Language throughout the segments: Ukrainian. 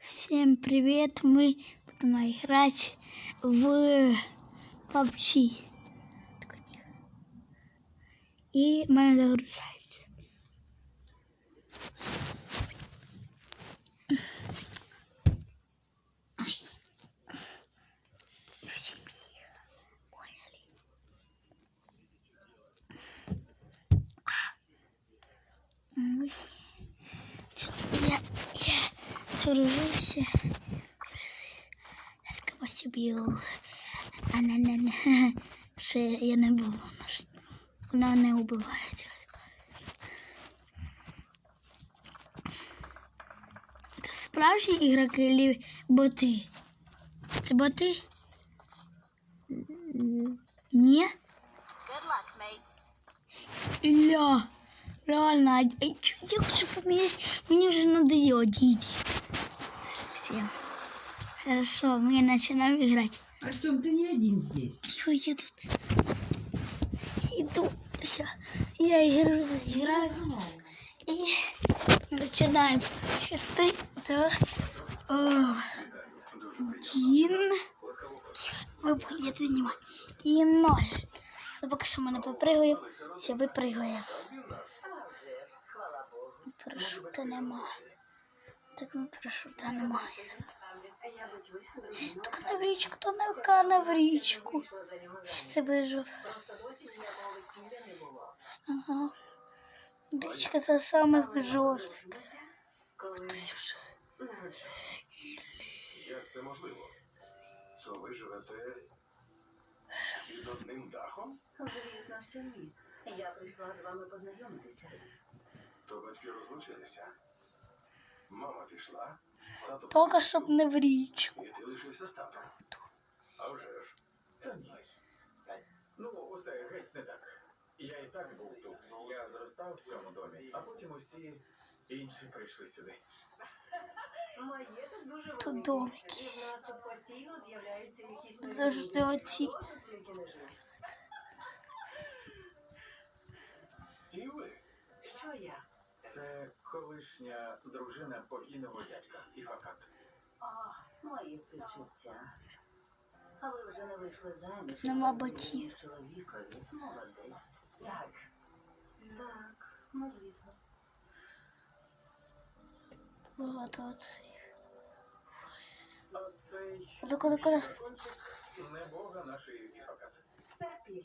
Всем привет! Мы будем играть в PUBG. И мене загружається. Ай. Всім їх. Поняли? А. Ой. Всё, я, я. Я. А не, не, не. Ще я не був. Вона не убивається. Це справжні ігроки чи боти? Це боти? Ні? Ля, реально, я хочу поменять, мне уже надоело, дidi. Всем. Хорошо, мы начинаем играть. Артем, ты не один здесь. Тихо, я тут иду. Все. Я играю, играю. И начинаем. Сейчас три, два, о, один. Ви будете знімати. І ноль. Ну, поки що ми не попригаємо. Все, випригаємо. Парашута нема. Так ну парашута немає. Так не в річку, то не вка не в річку. Це вижив? Ага. Річка це саме жорстка. Хтось вже. Як це можливо? Що ви живете під одним дахом? Звісно, що ні. Я прийшла з вами познайомитися. То батьки розлучилися. Мама пішла, Тільки щоб не в річку. і ти лишився з татом. А вже ж. Та ні. Ну, усе геть не так. Я і так був тут. Я зростав в цьому домі, а потім усі інші прийшли сюди. Маєток дуже Тут домики нас тут постійно з'являються якісь нові Завжди оці. Тут. І ви. Що я? Це колишня дружина покійного дядька Іфакат. А, мої співчуття. А ви вже не вийшли заміж. і Нема зробили. Чоловікові. Молодець. Так. Так, ну звісно. Багато оцих. А цей Куди, куди, куди? дракончик не бога нашої Іфакат. Серпіль.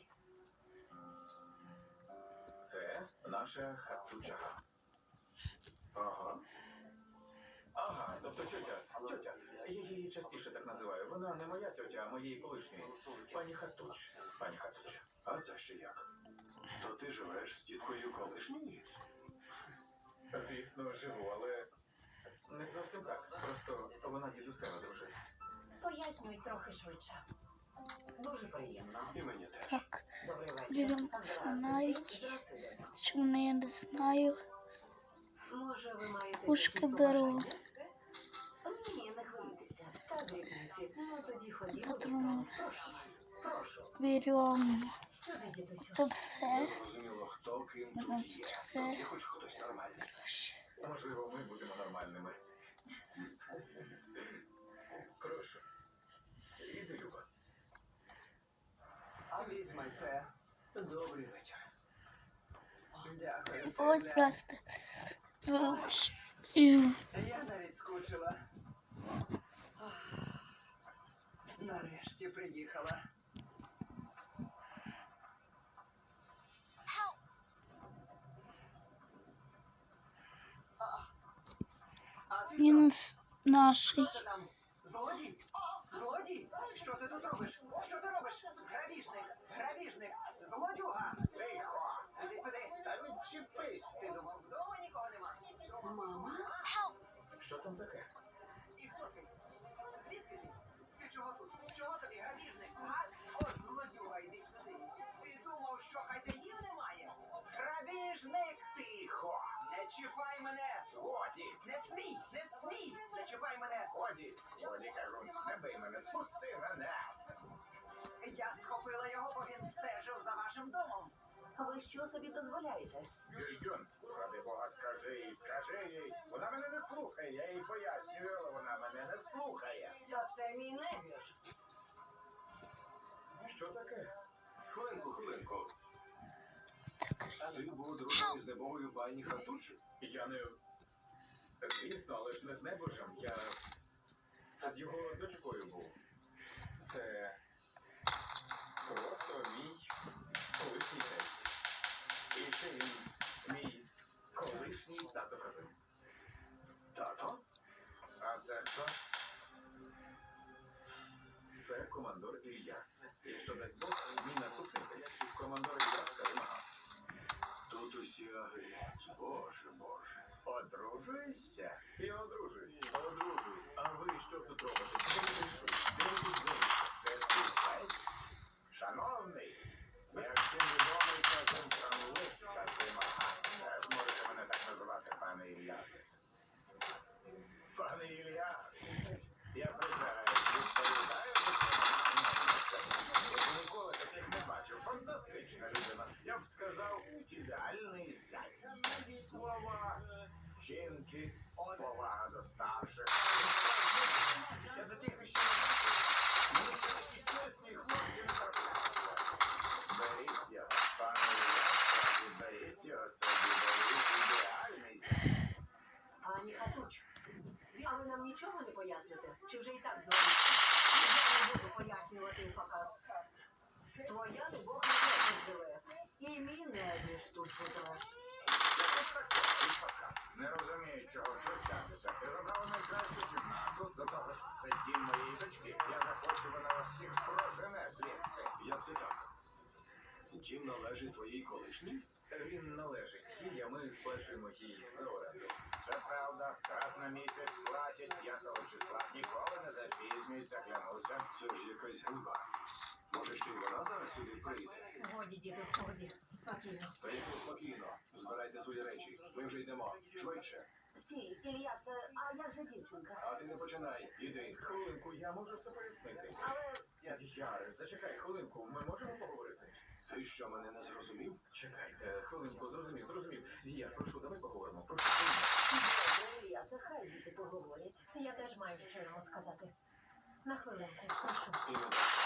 Це наша хатуча. Ага. Ага, тобто тьотя, тьотя. Я її частіше так називаю. Вона не моя тьотя, а моєї колишньої. Пані Хатуч. Пані Хатуч. А це ще як? То ти живеш з тіткою колишньої? Звісно, живу, але не зовсім так. Просто вона дідусева дружина. Пояснюй трохи швидше. Дуже приємно. І мені теж. Так, Добрий вечір. Фонарики. Здравствуйте. чому я не знаю. Може, ви маєте Пушки якісь беру. побажання? Ні, не хвилюйтеся. Та дрібниці. Ну тоді ходімо до Патрони. столу. Прошу вас. Прошу. Беремо Сюди, дідусю. це все. Зрозуміло, хто ким Можна тут є. це. Тут є хоч хтось нормальний. Краще. Можливо, ми будемо нормальними. Прошу. Іди, Люба. А візьми це. Добрий вечір. Дякую. Ось Гля. просто. Вибач. Я навіть скучила. Нарешті приїхала. Мінус наший. Злодій? Злодій? Що ти тут робиш? Що ти робиш? Грабіжник! Грабіжник! Злодюга! Тихо! Іди сюди! Та відчепись! Ти думав, вдома? Мама? Що там таке? І хто ти? Звідки ти? Ти чого тут? Чого тобі грабіжник? А? От злодюга, йди сюди. Ти думав, що хазяїв немає? Грабіжник! Тихо! Не чіпай мене! Годі! Не смій! Не смій! Не чіпай мене! Годі! Годі, кажу, не бий мене, пусти мене! Я схопила його, бо він стежив за вашим домом. Ви що собі дозволяєте? Гюльгюн, ради Бога, скажи їй, скажи їй. Вона мене не слухає, я їй пояснюю, але вона мене не слухає. Та це мій небіж. Що таке? Хвилинку, хвилинку. Ти був дружений з небовою пані Хатучі? Я не. Звісно, але ж не з небожем. Я з його дочкою був. Це просто мій колишній тесть. І ще він мій колишній тато казин. Тато? А це хто? Це командор Ільяс. Якщо дасть Бог, мій наступний тесть. Командор Ільяс Калимага. Тут усі аги. Боже, боже. Одружуєшся? Я одружуюсь. Одружуюсь. А ви що тут робите? Де ви прийшли? Де ви тут взялися? Це твій тесть? Шановний, я всім відомий Казим Шанли, Казим Ага. Теж можете мене так називати, пане Ільяс. Пане Ільяс, я присягаюсь, відповідаю за це. Я ніколи таких не бачив. Фантастична людина. Я б сказав, ідеальний зять. Слова, вчинки, повага старших. Я не бачив. Ще такі чесні хлопці не траплялися. Беріть його, пане Ілля, беріть його собі, беріть ідеальний зять. Пані Хатуч, а ви нам нічого не поясните? Чи вже і так знаєте? Я не буду пояснювати факап. Твоя любов не живе. І мій небіж тут живе. Не розумію, чого втручатися. Ти забрала найкращу кімнату, до того ж, це дім моєї дочки. Я захочу, вона вас всіх прожене звідси. Як це так? Дім належить твоїй колишній? Він належить їй, а ми сплачуємо їй за оренду. Це правда. Раз на місяць платять 5 числа. Ніколи не запізнюються, клянуся. Це ж якась ганьба. Може, ще й вона зараз сюди прийде? Годі, діду, годі. Спокійно. Та як спокійно. Збирайте свої речі. Ми вже йдемо. Швидше. Стій, Ільяс, а як же дівчинка? А ти не починай. Іди. Хвилинку, я можу все пояснити. Але Яре, зачекай хвилинку, ми можемо поговорити? Ти що мене не зрозумів? Чекайте, хвилинку, зрозумів, зрозумів. Я прошу, давай поговоримо. Прошу. добре, Ільяса, хай діти поговорять. Я теж маю що йому сказати. На хвилинку, прошу. І не так.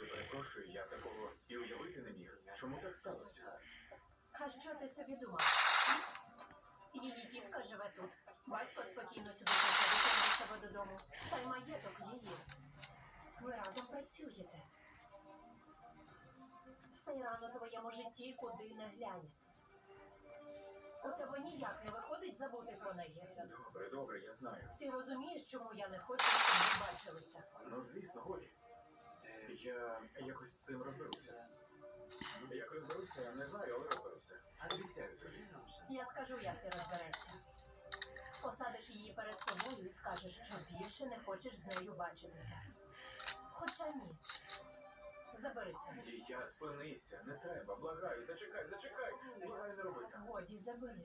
Дуже перепрошую, я такого і уявити не міг. Чому так сталося? А що ти собі думав? Її тітка живе тут. Батько спокійно сюди приходить до себе додому. Та й маєток її. Ви разом працюєте. Сейран у твоєму житті куди не глянь. У тебе ніяк не виходить забути про неї. Добре, добре, я знаю. Ти розумієш, чому я не хочу, щоб ви бачилися? Ну, звісно, годі. Я якось з цим розберуся. Як розберуся, не знаю, але розберуся. Обіцяю тобі. Я скажу, як ти розберешся. Посадиш її перед собою і скажеш, що більше не хочеш з нею бачитися. Хоча ні. Забери це. Я спинися, не треба, благаю, зачекай, зачекай, благаю не роби так. Годі, забери.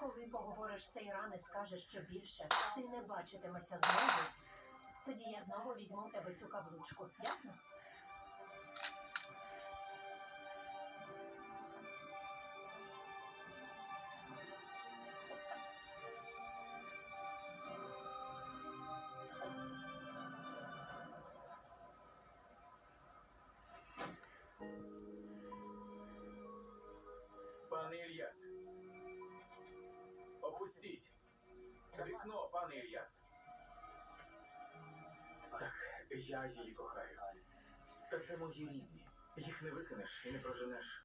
Коли поговориш з Сейран скажеш, що більше ти не бачитимешся з нею, тоді я знову візьму в тебе цю каблучку. Ясно? Пане Ільяс. Опустіть. Вікно, пане Ільяс. Так, я її кохаю. Та це мої рідні. Їх не викинеш і не проженеш.